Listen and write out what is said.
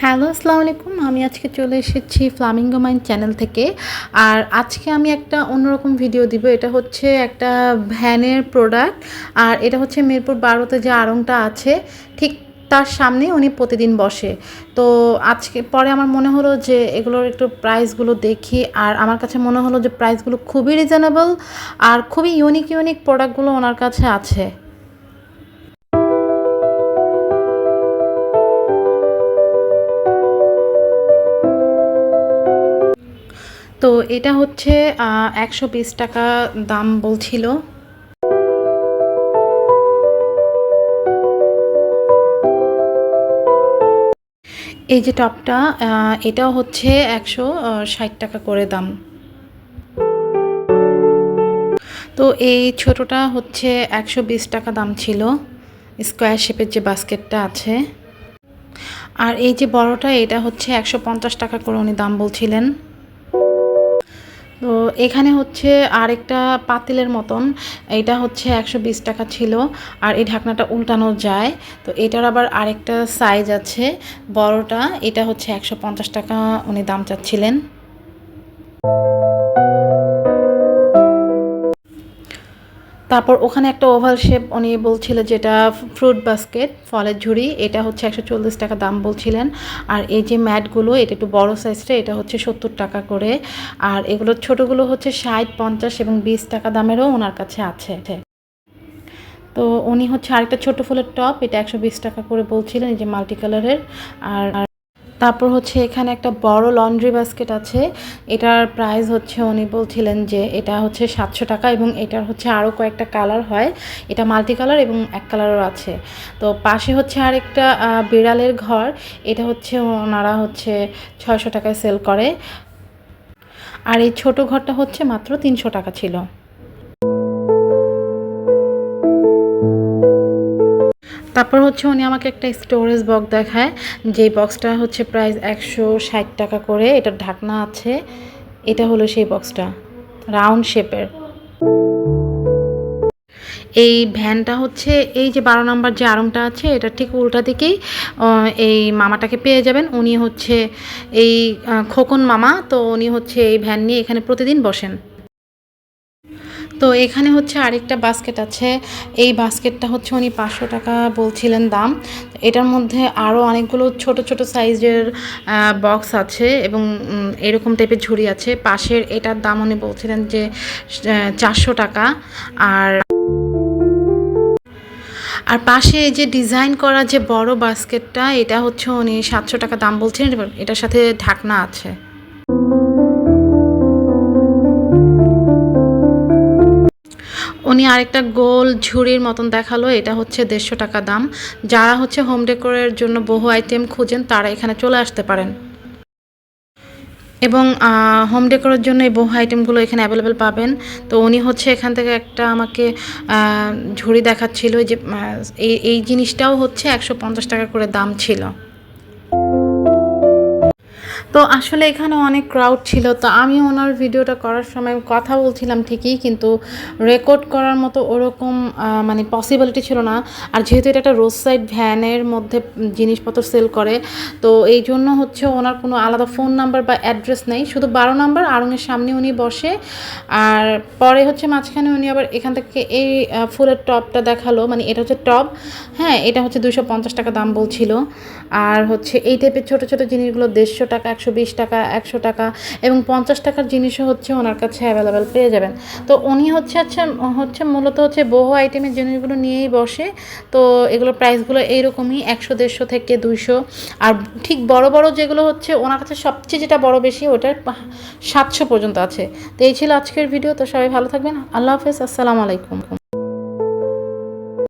Hello, আসসালামু আলাইকুম। আমি আজকে চলে এসেছি ফ্লামিঙ্গো মাইন চ্যানেল থেকে। আর আজকে আমি একটা অন্যরকম ভিডিও দিব। এটা হচ্ছে একটা ভ্যানের প্রোডাক্ট আর এটা হচ্ছে মিরপুর বারোতে যে আড়ংটা আছে, ঠিক তার সামনে উনি প্রতিদিন বসে। তো আজকে, পরে আমার মনে হলো যে এগুলোর একটু প্রাইসগুলো দেখি। আর আমার কাছে মনে হলো যে প্রাইসগুলো খুবই রিজনেবল আর খুবই ইউনিক ইউনিক প্রোডাক্টগুলো ওনার কাছে আছে। তো এটা হচ্ছে একশো বিশ টাকা দাম বলছিল। এই যে টপটা এটাও হচ্ছে একশো ষাট টাকা করে দাম। তো এই ছোটটা হচ্ছে একশো বিশ টাকা দাম ছিল, স্কোয়ার শেপের যে বাস্কেটটা আছে। আর এই যে বড়টা, এটা হচ্ছে একশো পঞ্চাশ টাকা করে উনি দাম বলছিলেন। তো এখানে হচ্ছে আরেকটা পাতিলের মতন। এটা হচ্ছে একশো বিশ টাকা ছিল, আর এই ঢাকনাটা উল্টানো যায়। তো এটার আবার আরেকটা সাইজ আছে, বড়টা। এটা হচ্ছে একশো পঞ্চাশ টাকা উনি দাম চাচ্ছিলেন। তারপর ওখানে একটা ওভাল শেপ উনি বলছিল যেটা ফ্রুট বাস্কেট ফলের ঝুড়ি, এটা হচ্ছে একশো চল্লিশ টাকা দাম বলছিলেন। আর এই যে ম্যাটগুলো এটা একটু বড় সাইজটা এটা হচ্ছে সত্তর টাকা করে। আর এগুলো ছোটোগুলো হচ্ছে ষাট, পঞ্চাশ এবং বিশ টাকা দামেরও ওনার কাছে আছে। তো উনি হচ্ছে আরেকটা ছোটো ফুলের টপ এটা একশো বিশ টাকা করে বলছিলেন, এই যে মাল্টি কালারের আর তারপর হচ্ছে এখানে একটা বড় লন্ড্রি বাস্কেট আছে। এটার প্রাইস হচ্ছে উনি বলছিলেন যে এটা হচ্ছে সাতশো টাকা এবং এটার হচ্ছে আরও কয়েকটা কালার হয়। এটা মাল্টি কালার এবং এক কালারও আছে। তো পাশে হচ্ছে আরেকটা বিড়ালের ঘর। এটা হচ্ছে ওনারা হচ্ছে ছয়শো টাকায় সেল করে। আর এই ছোট ঘরটা হচ্ছে মাত্র তিনশো টাকা ছিল। তারপর হচ্ছে উনি আমাকে একটা স্টোরেজ বক্স দেখায় যে বক্সটা হচ্ছে প্রাইস একশো ষাট টাকা করে, এটার ঢাকনা আছে, এটা হলো সেই বক্সটা রাউন্ড শেপের এই ভ্যানটা হচ্ছে, এই যে বারো নম্বর যে আরমটা আছে, এটা ঠিক উল্টা দিকেই এই মামাটাকে পেয়ে যাবেন। উনি হচ্ছে এই খোকন মামা, তো উনি হচ্ছে এই ভ্যান নিয়ে এখানে প্রতিদিন বসেন। তো এখানে হচ্ছে আরেকটা বাস্কেট আছে। এই বাস্কেটটা হচ্ছে উনি পাঁচশো টাকা বলছিলেন দাম। এটার মধ্যে আরও অনেকগুলো ছোট ছোট সাইজের বক্স আছে এবং এরকম টাইপের ঝুড়ি আছে। পাশের এটার দাম উনি বলছিলেন যে চারশো টাকা। আর আর পাশে যে ডিজাইন করা যে বড় বাস্কেটটা এটা হচ্ছে উনি সাতশো টাকা দাম বলছেন এটার সাথে ঢাকনা আছে। উনি আরেকটা গোল ঝুড়ির মতন দেখাল, এটা হচ্ছে দেড়শো টাকা দাম। যারা হচ্ছে হোম ডেকোরের জন্য বহু আইটেম খুঁজেন, তারা এখানে চলে আসতে পারেন। এবং হোম ডেকোরের জন্য এই বহু আইটেমগুলো এখানে অ্যাভেলেবেল পাবেন। তো উনি হচ্ছে এখান থেকে একটা আমাকে ঝুড়ি দেখাচ্ছিল যে এই এই জিনিসটাও হচ্ছে একশো পঞ্চাশ টাকা করে দাম ছিল। তো আসলে এখানে অনেক ক্রাউড ছিল, তো আমি ওনার ভিডিওটা করার সময় কথা বলছিলাম ঠিকই, কিন্তু রেকর্ড করার মতো ওরকম মানে পসিবিলিটি ছিল না। আর যেহেতু এটা একটা রোড সাইড ভ্যানের মধ্যে জিনিসপত্র সেল করে, তো এই জন্য হচ্ছে ওনার কোনো আলাদা ফোন নাম্বার বা অ্যাড্রেস নেই। শুধু বারো নাম্বার আড়ঙের সামনে উনি বসে, আর পরে হচ্ছে মাঝখানে উনি আবার এখান থেকে এই ফুলের টপটা দেখাল মানে এটা হচ্ছে টপ হ্যাঁ এটা হচ্ছে দুশো পঞ্চাশ টাকা দাম বলছিল। আর হচ্ছে এই টাইপের ছোটো ছোটো জিনিসগুলো দেড়শো টাকা একশো বিশ টাকা, একশো টাকা এবং পঞ্চাশ টাকার জিনিসও হচ্ছে ওনার কাছে অ্যাভেলেবেল পেয়ে যাবেন। তো উনি হচ্ছে আচ্ছা হচ্ছে মূলত হচ্ছে বহু আইটেমের জিনিসগুলো নিয়েই বসে। তো এগুলো প্রাইসগুলো এইরকমই একশো, দেড়শো থেকে দুইশো। আর ঠিক বড় বড় যেগুলো হচ্ছে ওনার কাছে সবচেয়ে যেটা বড় বেশি ওটার সাতশো পর্যন্ত আছে। তো এই ছিল আজকের ভিডিও তো সবাই ভালো থাকবেন। আল্লাহ হাফেজ, আসসালামু আলাইকুম।